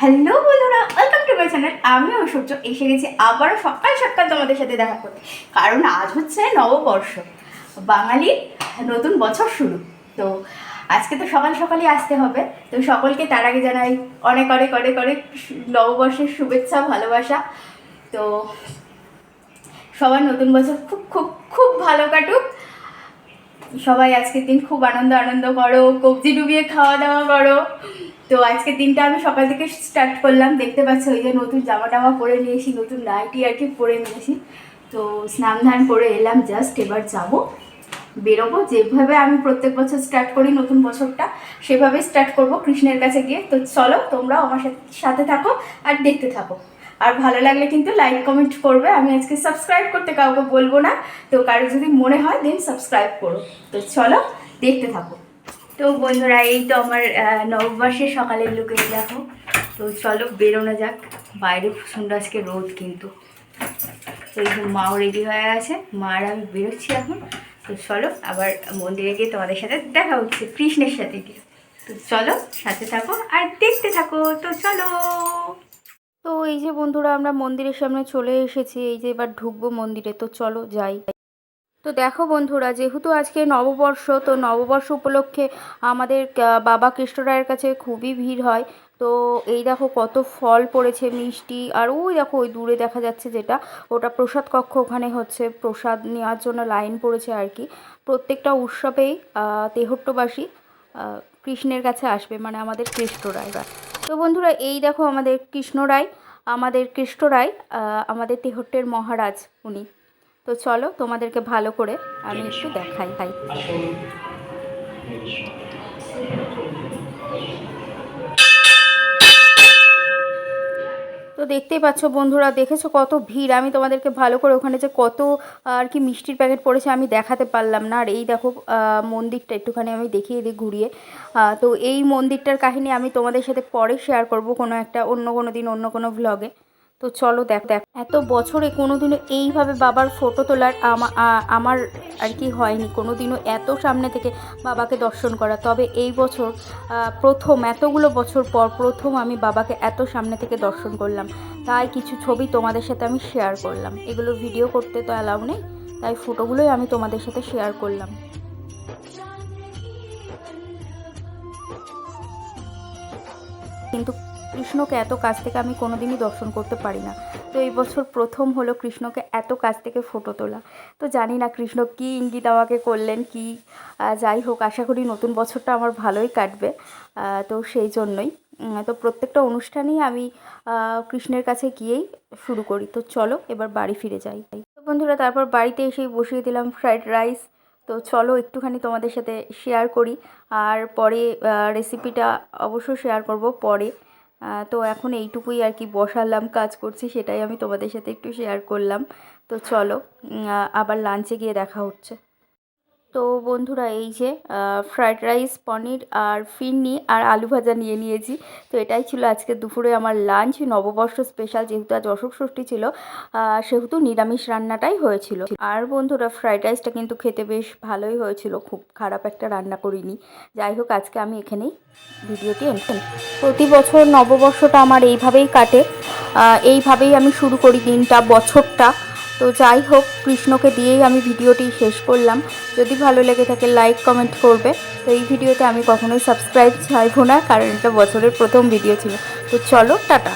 Hello বন্ধুরা welcome to my channel আমি ঐশ্বর্য এসে গেছি আবারও সকাল সকাল তোমাদের সাথে দেখা করতে। কারণ আজ হচ্ছে নববর্ষ। বাঙালির নতুন বছর শুরু। তো আজকে তো সকাল সকালই আসতে হবে। তো সকলকে তার আগে জানাই অনেক অনেক অনেক অনেক নববর্ষের শুভেচ্ছা, ভালোবাসা। তো সবার নতুন বছর খুব খুব খুব ভালো কাটুক। সবাই আজকের দিন খুব আনন্দ আনন্দ করো, কবজি ডুবিয়ে খাওয়া দাওয়া করো। তো আজকের দিনটা আমি সকাল থেকে স্টার্ট করলাম, দেখতে পাচ্ছ ওই যে নতুন জামা টামা পরে নিয়েছি, নতুন নাইটি আর কি পরে নিয়েছি। তো স্নান ধান করে এলাম জাস্ট এবার যাব, বেরোবো। যেভাবে আমি প্রত্যেক বছর স্টার্ট করি নতুন বছরটা সেভাবে স্টার্ট করব কৃষ্ণের কাছে গিয়ে। তো চলো তোমরাও আমার সাথে সাথে থাকো আর দেখতে থাকো। আর ভালো লাগলে কিন্তু লাইক, কমেন্ট করবে। আমি আজকে সাবস্ক্রাইব করতে কাউকে বলব না। তো কারও যদি মনে হয় দেন সাবস্ক্রাইব করো। তো চলো, দেখতে থাকো। তো বন্ধুরা, এই তো আমার নববর্ষের সকালের লুকে দেখো। তো চলো, বেরোনো যাক। বাইরে সুন্দর আজকে রোদ কিন্তু। তো এই মাও রেডি হয়ে গেছে। মা আর আমি বেরোচ্ছি এখন। তো চলো, আবার মন্দিরে গিয়ে তোমাদের সাথে দেখা হচ্ছে, কৃষ্ণের সাথে গিয়ে। তো চলো, সাথে থাকো আর দেখতে থাকো। তো চলো। তো এই যে বন্ধুরা, আমরা মন্দিরের সামনে চলে এসেছি। এই যে এবার ঢুকবো মন্দিরে। তো চলো যাই। তো দেখো বন্ধুরা, যেহেতু আজকে নববর্ষ, তো নববর্ষ উপলক্ষে আমাদের বাবা কৃষ্ণরায়ের কাছে খুবই ভিড় হয়। তো এই দেখো কত ফল পড়েছে, মিষ্টি। আর ওই দেখো, ওই দূরে দেখা যাচ্ছে যেটা, ওটা প্রসাদ কক্ষ ওখানে হচ্ছে। প্রসাদ নেওয়ার জন্য লাইন পড়েছে আর কি। প্রত্যেকটা উৎসবেই তেহট্টবাসী কৃষ্ণের কাছে আসবে মানে আমাদের কৃষ্ণরায়রা তো বন্ধুরা, এই দেখো আমাদের কৃষ্ণ রায়, আমাদের কৃষ্ণ রায় আমাদের তেহট্টের মহারাজ উনি। তো চলো তোমাদেরকে ভালো করে আমি একটু দেখাই। খাই তো দেখতেই পাচ্ছ বন্ধুরা, দেখেছ কত ভিড়? আমি তোমাদেরকে ভালো করে ওখানে যে কত, আর কি মিষ্টির প্যাকেট পড়েছে আমি দেখাতে পারলাম না। আর এই দেখো মন্দিরটা একটুখানি আমি দেখিয়ে দিই ঘুরিয়ে। তো এই মন্দিরটার কাহিনী আমি তোমাদের সাথে পরে শেয়ার করব কোনো একটা অন্য কোনো দিন, অন্য কোনো ভ্লগে তো চলো দেখ দেখ। এত বছরে কোনো দিনও এইভাবে বাবার ফটো তোলার আমা- আমার আর কি হয়নি। কোনো দিনও এত সামনে থেকে বাবাকে দর্শন করা। তবে এই বছর প্রথম, এতগুলো বছর পর প্রথম আমি বাবাকে এত সামনে থেকে দর্শন করলাম। তাই কিছু ছবি তোমাদের সাথে আমি শেয়ার করলাম। এগুলো ভিডিও করতে তো অ্যালাউ নেই। তাই ফটোগুলোই আমি তোমাদের সাথে শেয়ার করলাম। কিন্তু কৃষ্ণকে এত কাছ থেকে আমি কোনোদিনই দর্শন করতে পারি না। তো এই বছর প্রথম হলো কৃষ্ণকে এত কাছ থেকে ফটো তোলা। তো জানি না কৃষ্ণ কী ইঙ্গিত আমাকে করলেন, কি যাই হোক, আশা করি নতুন বছরটা আমার ভালোই কাটবে তো সেই জন্যই। তো প্রত্যেকটা অনুষ্ঠানেই আমি কৃষ্ণের কাছে গিয়েই শুরু করি। তো চলো, এবার বাড়ি ফিরে যাই। তো বন্ধুরা, তারপর বাড়িতে এসেই বসিয়ে দিলাম ফ্রাইড রাইস। তো চলো, একটুখানি তোমাদের সাথে শেয়ার করি। আর পরে রেসিপিটা অবশ্য শেয়ার করব পরে। তো এখন এইটুকুই আর কি বসালাম, কাজ করছি, সেটাই আমি তোমাদের সাথে একটু শেয়ার করলাম। তো চলো আবার লাঞ্চে গিয়ে দেখা হচ্ছে। তো বন্ধুরা এই যে ফ্রায়েড রাইস পনির আর ফিরনি আর আলু ভাজা নিয়ে নিয়েছি। তো এটাই ছিল আজকে দুপুরে আমার লাঞ্চ নববর্ষ স্পেশাল যেহেতু আজ অশোক ষষ্ঠী ছিল সেহেতু নিরামিষ রান্নাটাই হয়েছিল। আর বন্ধুরা ফ্রায়েড রাইসটা কিন্তু খেতে বেশ ভালোই হয়েছিল, খুব খারাপ একটা রান্না করিনি। যাই হোক, আজকে আমি এখানেই ভিডিওটি এন্ড প্রতি বছর নববর্ষটা আমার এইভাবেই কাটে এইভাবেই আমি শুরু করি দিনটা, বছরটা। তো যাই হোক, কৃষ্ণকে দিয়েই আমি ভিডিওটি শেষ করলাম। যদি ভালো লেগে থাকে, লাইক, কমেন্ট করবে। তো এই ভিডিওতে আমি কখনোই সাবস্ক্রাইব চাইব না, কারণ এটা বছরের প্রথম ভিডিও ছিল। তো চলো, টাটা।